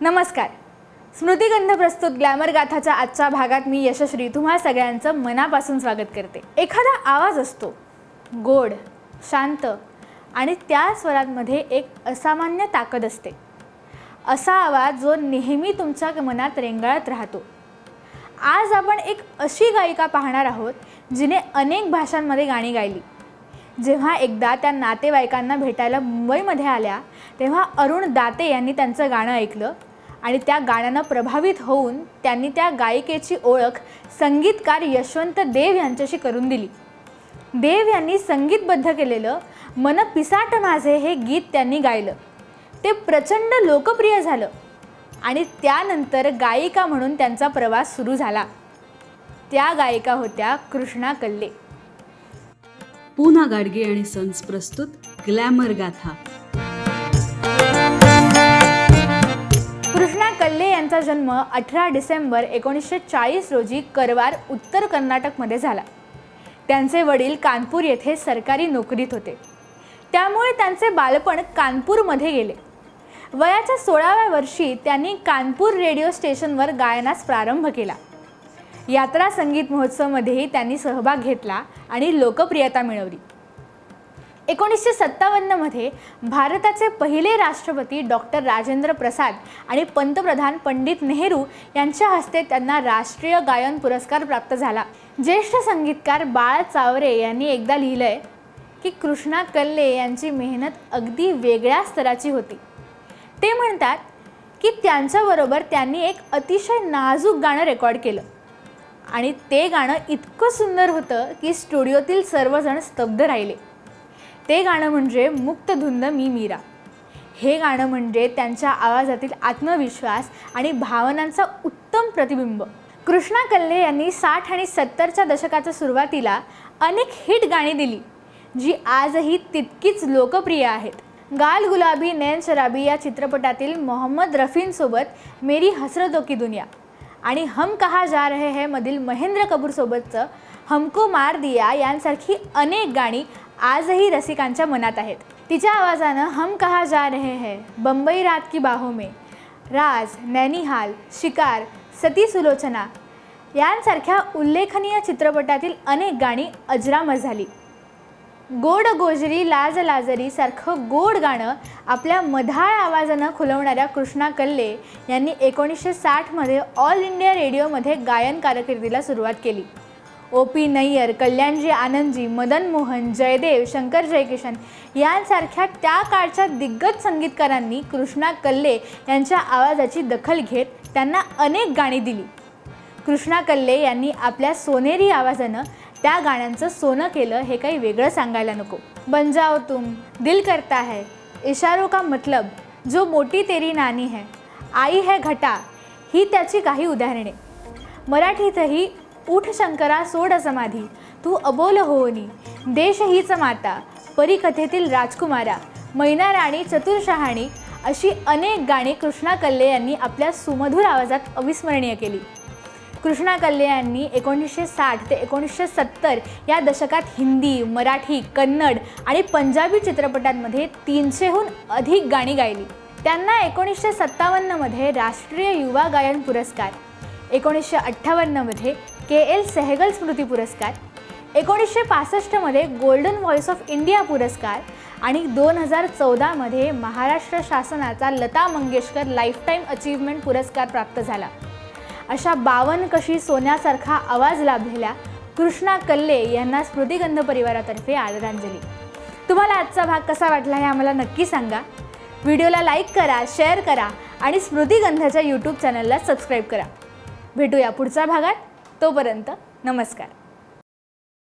नमस्कार. स्मृतिगंध प्रस्तुत ग्लॅमर गाथाच्या आजच्या भागात मी यशश्री. तुम्हा सगळ्यांचं मनापासून स्वागत करते. एखादा आवाज असतो गोड शांत आणि त्या स्वरांमध्ये एक असामान्य ताकद असते. असा आवाज जो नेहमी तुमच्या मनात रेंगाळत राहतो. आज आपण एक अशी गायिका पाहणार आहोत जिने अनेक भाषांमध्ये गाणी गायली. जेव्हा एकदा त्या नातेवाईकांना भेटायला मुंबईमध्ये आल्या तेव्हा अरुण दाते यांनी त्यांचं गाणं ऐकलं. आणि त्या गाण्यानं प्रभावित होऊन त्यांनी त्या गायिकेची ओळख संगीतकार यशवंत देव यांच्याशी करून दिली. देव यांनी संगीतबद्ध केलेलं मन पिसाट माझे हे गीत त्यांनी गायलं. ते प्रचंड लोकप्रिय झालं आणि त्यानंतर गायिका म्हणून त्यांचा प्रवास सुरू झाला. त्या गायिका होत्या कृष्णा कल्ले. पूना गाडगे आणि सन्स प्रस्तुत ग्लॅमर गाथा. यांचा जन्म अठरा डिसेंबर एकोणीसशे चाळीस रोजी करवार उत्तर कर्नाटकमध्ये झाला. त्यांचे वडील कानपूर येथे सरकारी नोकरीत होते. त्यामुळे त्यांचे बालपण कानपूरमध्ये गेले. वयाच्या सोळाव्या वर्षी त्यांनी कानपूर रेडिओ स्टेशनवर गायनास प्रारंभ केला. यात्रा संगीत महोत्सवमध्येही त्यांनी सहभाग घेतला आणि लोकप्रियता मिळवली. एकोणीसशे सत्तावन्नमध्ये भारताचे पहिले राष्ट्रपती डॉक्टर राजेंद्र प्रसाद आणि पंतप्रधान पंडित नेहरू यांच्या हस्ते त्यांना राष्ट्रीय गायन पुरस्कार प्राप्त झाला. ज्येष्ठ संगीतकार बाळ चावरे यांनी एकदा लिहिलंय की कृष्णा कल्ले यांची मेहनत अगदी वेगळ्या स्तराची होती. ते म्हणतात की त्यांच्याबरोबर त्यांनी एक अतिशय नाजूक गाणं रेकॉर्ड केलं. आणि ते गाणं इतकं सुंदर होतं की स्टुडिओतील सर्वजण स्तब्ध राहिले. ते गाणं म्हणजे मुक्तधुंद मी मीरा. हे गाणं म्हणजे त्यांच्या आवाजातील आत्मविश्वास आणि भावनांचा उत्तम प्रतिबिंब. कृष्णा कल्ले यांनी साठ आणि सत्तरच्या दशकाच्या सुरुवातीला अनेक हिट गाणी दिली जी आजही तितकीच लोकप्रिय आहेत. गाल गुलाबी नैन शराबी या चित्रपटातील मोहम्मद रफींसोबत मेरी हसरतो की दुनिया आणि हम कहा जा रहे है मधील महेंद्र कपूरसोबतचं हमको मार दिया यांसारखी अनेक गाणी आजही रसिकांच्या मनात आहेत. तिच्या आवाजानं हम कहा जा रहे है बंबई रात की बाहों में. राज नैनिहाल शिकार सती सुलोचना यांसारख्या उल्लेखनीय चित्रपटातील अनेक गाणी अजरामर झाली. गोड गोजरी लाज लाजरी सारखं गोड गाणं आपल्या मधाळ आवाजानं खुलवणाऱ्या कृष्णा कल्ले यांनी एकोणीसशे साठमध्ये ऑल इंडिया रेडिओमध्ये गायन कारकिर्दीला सुरुवात केली. ओ पी नय्यर कल्याणजी आनंदजी मदन मोहन जयदेव शंकर जयकिशन यांसारख्या त्या काळच्या दिग्गज संगीतकारांनी कृष्णा कल्ले यांच्या आवाजाची दखल घेत त्यांना अनेक गाणी दिली. कृष्णा कल्ले यांनी आपल्या सोनेरी आवाजानं त्या गाण्यांचं सोनं केलं हे काही वेगळं सांगायला नको. बन जाओ तुम दिल करता है इशारो का मतलब जो मोटी तेरी नानी है आई है घटा ही त्याची काही उदाहरणे. मराठीतही उठ शंकरा सोड समाधी. तू अबोल होनी देश हीच माता. परिकथेतील राजकुमारा. मैना राणी चतुरशहाणी अशी अनेक गाणी कृष्णा कल्ले यांनी आपल्या सुमधुर आवाजात अविस्मरणीय केली. कृष्णा कल्ले यांनी एकोणीसशे साठ ते एकोणीसशे सत्तर या दशकात हिंदी मराठी कन्नड आणि पंजाबी चित्रपटांमध्ये तीनशेहून अधिक गाणी गायली. त्यांना एकोणीसशे सत्तावन्नमध्ये राष्ट्रीय युवा गायन पुरस्कार. एकोणीसशे अठ्ठावन्नमध्ये के एल सेहगल स्मृती पुरस्कार एकोणीसशे पासष्टमध्ये गोल्डन व्हॉइस ऑफ इंडिया पुरस्कार आणि दोन हजार चौदामध्ये महाराष्ट्र शासनाचा लता मंगेशकर लाईफटाईम अचीवमेंट पुरस्कार प्राप्त झाला. अशा बावन कशी सोन्यासारखा आवाज लाभलेल्या कृष्णा कल्ले यांना स्मृतिगंध परिवारातर्फे आदरांजली. तुम्हाला आजचा भाग कसा वाटला हे आम्हाला नक्की सांगा. व्हिडिओला लाईक करा शेअर करा आणि स्मृतिगंधाच्या यूट्यूब चॅनलला सबस्क्राईब करा. भेटूया पुढच्या भागात. तोपर्यंत नमस्कार.